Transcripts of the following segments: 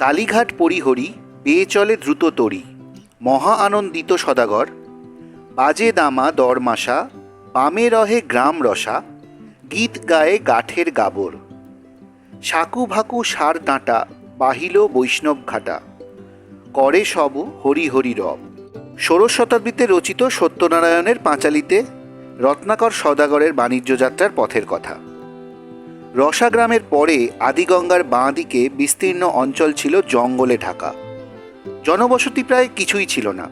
কালীঘাট পরিহরি, পেয়ে চলে দ্রুত তরি মহা আনন্দিত সদাগর। বাজে দামা দরমাসা বামে রহে গ্রাম রসা, গীত গায়ে গাঠের গাবর। সাকু ভাকু সার ডাঁটা বাহিল বৈষ্ণব ঘাটা। করে সব হরি হরি রব। ষোড়শ শতাব্দীতে রচিত সত্যনারায়ণের পাঁচালিতে রত্নাকর সদাগরের বাণিজ্য যাত্রার পথের কথা। রসা গ্রামের পরে আদিগঙ্গার বাঁ দিকে বিস্তীর্ণ অঞ্চল ছিল জঙ্গলে ঢাকা। জনবসতি প্রায় কিছুই ছিল না।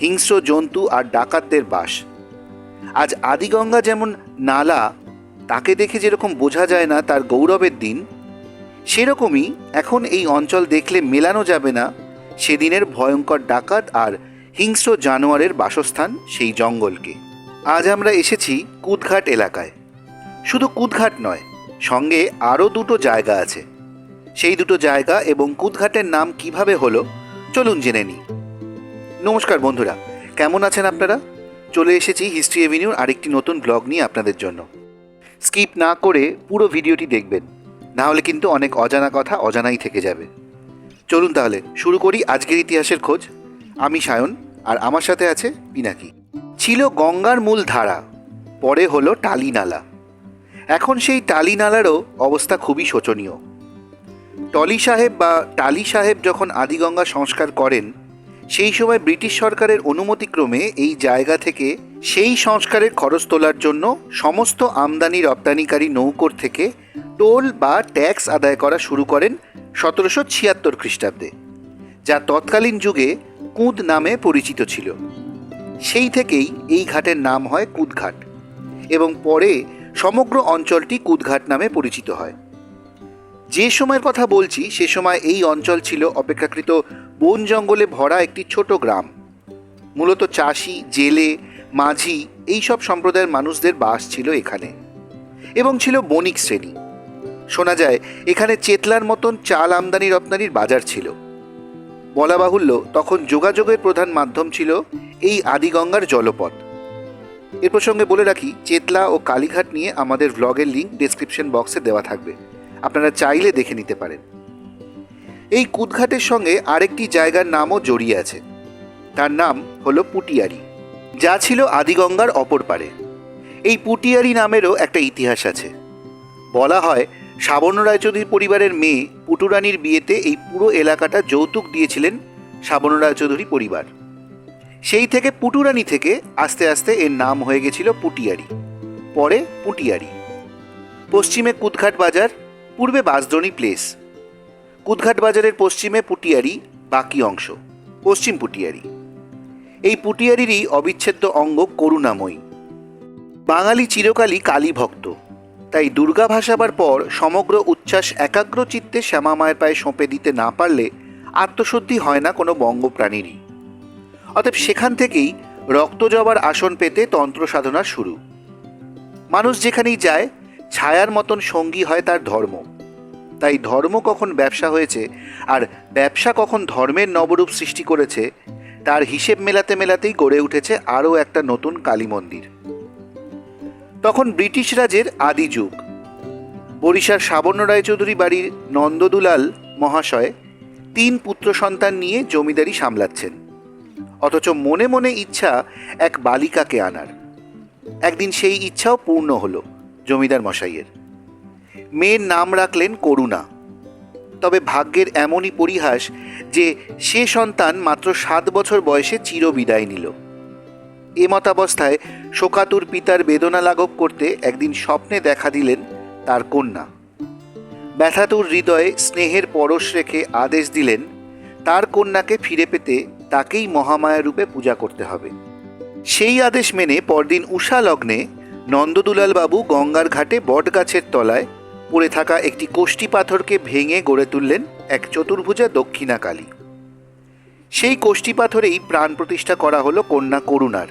হিংস্র জন্তু আর ডাকাতদের বাস। আজ আদিগঙ্গা যেমন নালা, তাকে দেখে যেরকম বোঝা যায় না তার গৌরবের দিন, সেরকমই এখন এই অঞ্চল দেখলে মেলানো যাবে না সেদিনের ভয়ঙ্কর ডাকাত আর হিংস্র জানোয়ারের বাসস্থান সেই জঙ্গলকে। আজ আমরা এসেছি কুদঘাট এলাকায়। শুধু কুদঘাট নয় সঙ্গে আরও দুটো জায়গা আছে। সেই দুটো জায়গা এবং কুদঘাটের নাম কীভাবে হলো, চলুন জেনে নিই। নমস্কার বন্ধুরা, কেমন আছেন আপনারা? চলে এসেছি হিস্ট্রি এভিনিউর আরেকটি নতুন ব্লগ নিয়ে আপনাদের জন্য। স্কিপ না করে পুরো ভিডিওটি দেখবেন, না হলে কিন্তু অনেক অজানা কথা অজানাই থেকে যাবে। চলুন তাহলে শুরু করি আজকের ইতিহাসের খোঁজ। আমি সায়ন, আর আমার সাথে আছে পিনাকি। ছিল গঙ্গার মূল ধারা, পরে হলো টালি নালা এখন সেই টালি নালারও অবস্থা খুবই শোচনীয়। টলি সাহেব বা টালি সাহেব যখন আদিগঙ্গা সংস্কার করেন, সেই সময় ব্রিটিশ সরকারের অনুমতিক্রমে এই জায়গা থেকে সেই সংস্কারের খরচ তোলার জন্য সমস্ত আমদানি রপ্তানিকারী নৌকর থেকে টোল বা ট্যাক্স আদায় করা শুরু করেন সতেরোশো ছিয়াত্তর খ্রিস্টাব্দে, যা তৎকালীন যুগে কুঁদ নামে পরিচিত ছিল। সেই থেকেই এই ঘাটের নাম হয় কুদঘাট এবং পরে সমগ্র অঞ্চলটি কুদঘাট নামে পরিচিত হয়। যে সময়ের কথা বলছি, সে সময় এই অঞ্চল ছিল অপেক্ষাকৃত বন জঙ্গলে ভরা একটি ছোট গ্রাম। মূলত চাষি, জেলে, মাঝি এই সব সম্প্রদায়ের মানুষদের বাস ছিল এখানে এবং ছিল বণিক শ্রেণি। শোনা যায়, এখানে চেতলার মতন চাল আমদানি রপ্তানির বাজার ছিল। বলা বাহুল্য, তখন যোগাযোগের প্রধান মাধ্যম ছিল এই আদিগঙ্গার জলপথ। এ প্রসঙ্গে বলে রাখি, চেতলা ও কালীঘাট নিয়ে আমাদের ব্লগের লিঙ্ক ডেসক্রিপশন বক্সে দেওয়া থাকবে। আপনারা চাইলে দেখে নিতে পারেন। এই কুদঘাটের সঙ্গে আরেকটি জায়গার নামও জড়িয়ে আছে। তার নাম হলো পুটিয়ারি। যা ছিল আদিগঙ্গার অপর পারে। এই পুটিয়ারি নামেরও একটা ইতিহাস আছে। বলা হয়, সাবর্ণ রায়চৌধুরী পরিবারের মেয়ে পুটুরানির বিয়েতে এই পুরো এলাকাটা যৌতুক দিয়েছিলেন সাবর্ণ রায়চৌধুরী পরিবার। সেই থেকে পুটুরানি থেকে আস্তে আস্তে এর নাম হয়ে গেছিল পুটিয়ারি, পরে পুটিয়ারি। পশ্চিমে কুদঘাট বাজার, পূর্বে বাসদ্রণী প্লেস। কুদঘাট বাজারের পশ্চিমে পুটিয়ারি, বাকি অংশ, পশ্চিম পুটিয়ারি। এই পুটিয়ারিরই অবিচ্ছেদ্য অঙ্গ করুণাময়ী। বাঙালি চিরকালই কালী ভক্ত, তাই দুর্গা ভাসাবার পর সমগ্র উচ্ছ্বাস একাগ্র চিত্তে শ্যামা মায়ের পায়ে সঁপে দিতে না পারলে আত্মশুদ্ধি হয় না কোনো বঙ্গপ্রাণীরই। অতএব সেখান থেকেই রক্ত জবার আসন পেতে তন্ত্র সাধনা শুরু। মানুষ যেখানেই যায়, ছায়ার মতন সঙ্গী হয় তার ধর্ম। তাই ধর্ম কখন ব্যবসা হয়েছে আর ব্যবসা কখন ধর্মের নবরূপ সৃষ্টি করেছে, তার হিসেব মেলাতে মেলাতেই গড়ে উঠেছে আরও একটা নতুন কালী মন্দির। তখন ব্রিটিশ রাজের আদি যুগ। বরিশার সাবর্ণ রায়চৌধুরী বাড়ির নন্দদুলাল মহাশয় তিন পুত্র সন্তান নিয়ে জমিদারি সামলাচ্ছেন। অথচ মনে মনে ইচ্ছা এক বালিকাকে আনার। একদিন সেই ইচ্ছাও পূর্ণ হলো জমিদার মশাইয়ের। মেয়ের নাম রাখলেন করুণা। তবে ভাগ্যের এমনই পরিহাস যে সে সন্তান মাত্র সাত বছর বয়সে চিরবিদায় নিল। এ মতাবস্থায় শোকাতুর পিতার বেদনা লাঘব করতে একদিন স্বপ্নে দেখা দিলেন তার কন্যা। ব্যথাতুর হৃদয়ে স্নেহের পরশ রেখে আদেশ দিলেন তার কন্যাকে ফিরে পেতে তাকেই মহামায়া রূপে পূজা করতে হবে। সেই আদেশ মেনে পরদিন উষা লগ্নে নন্দদুলাল বাবু গঙ্গার ঘাটে বটগাছের তলায় পড়ে থাকা একটি কোষ্ঠী পাথরকে ভেঙে গড়ে তুললেন এক চতুর্ভুজা দক্ষিণা কালী সেই কোষ্ঠী পাথরেই প্রাণ প্রতিষ্ঠা করা হলো কন্যা করুণার।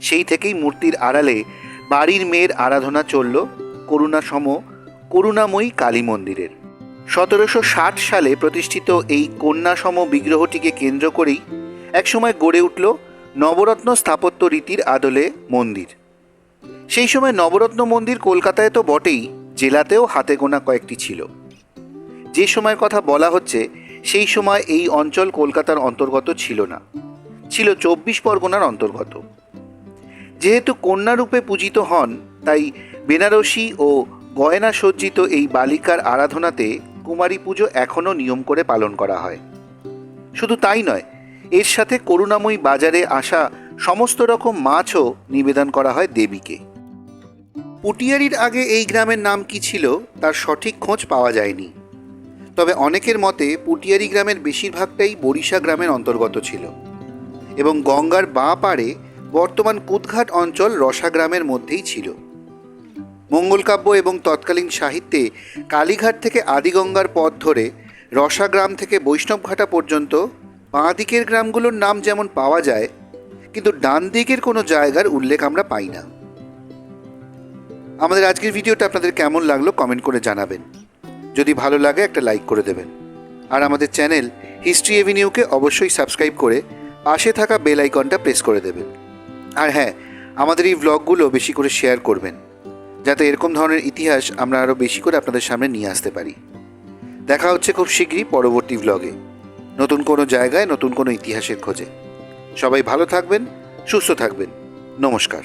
সেই থেকেই মূর্তির আড়ালে বাড়ির মেয়ের আরাধনা চলল করুণা সম করুণাময়ী কালী মন্দিরের। সতেরোশো ষাট সালে প্রতিষ্ঠিত এই কন্যাসম বিগ্রহটিকে কেন্দ্র করেই একসময় গড়ে উঠল নবরত্ন স্থাপত্য রীতির আদলে মন্দির। সেই সময় নবরত্ন মন্দির কলকাতায় তো বটেই, জেলাতেও হাতে গোনা কয়েকটি ছিল। যে সময়ের কথা বলা হচ্ছে, সেই সময় এই অঞ্চল কলকাতার অন্তর্গত ছিল না। ছিল চব্বিশ পরগনার অন্তর্গত। যেহেতু কন্যারূপে পূজিত হন, তাই বেনারসি ও গয়না সজ্জিত এই বালিকার আরাধনাতে কুমারী পুজো এখনও নিয়ম করে পালন করা হয়। শুধু তাই নয়, এর সাথে করুণাময়ী বাজারে আসা সমস্ত রকম মাছও নিবেদন করা হয় দেবীকে। পুটিয়ারির আগে এই গ্রামের নাম কি ছিল, তার সঠিক খোঁজ পাওয়া যায়নি। তবে অনেকের মতে পুটিয়ারি গ্রামের বেশিরভাগটাই বরিশা গ্রামের অন্তর্গত ছিল। এবং গঙ্গার বাঁ পাড়ে বর্তমান কুদঘাট অঞ্চল রসা গ্রামের মধ্যেই ছিল। মঙ্গলকাব্য এবং তৎকালীন সাহিত্যে কালীঘাট থেকে আদিগঙ্গার পথ ধরে রসা গ্রাম থেকে বৈষ্ণবঘাটা পর্যন্ত বাঁ দিকের গ্রামগুলোর নাম যেমন পাওয়া যায়, কিন্তু ডান দিকের কোনো জায়গার উল্লেখ আমরা পাই না। আমাদের আজকের ভিডিওটা আপনাদের কেমন লাগল কমেন্ট করে জানাবেন। যদি ভালো লাগে একটা লাইক করে দেবেন। আর আমাদের চ্যানেল হিস্ট্রি এভিনিউকে অবশ্যই সাবস্ক্রাইব করে পাশে থাকা বেল আইকনটা প্রেস করে দেবেন। আর হ্যাঁ আমাদের এই ভ্লগগুলো বেশি করে শেয়ার করবেন। যাতে এরকম ধরনের ইতিহাস আমরা আরও বেশি করে আপনাদের সামনে নিয়ে আসতে পারি। দেখা হচ্ছে খুব শীঘ্রই পরবর্তী ব্লগে নতুন কোনো জায়গায় নতুন কোনো ইতিহাসের খোঁজে। সবাই ভালো থাকবেন, সুস্থ থাকবেন। নমস্কার।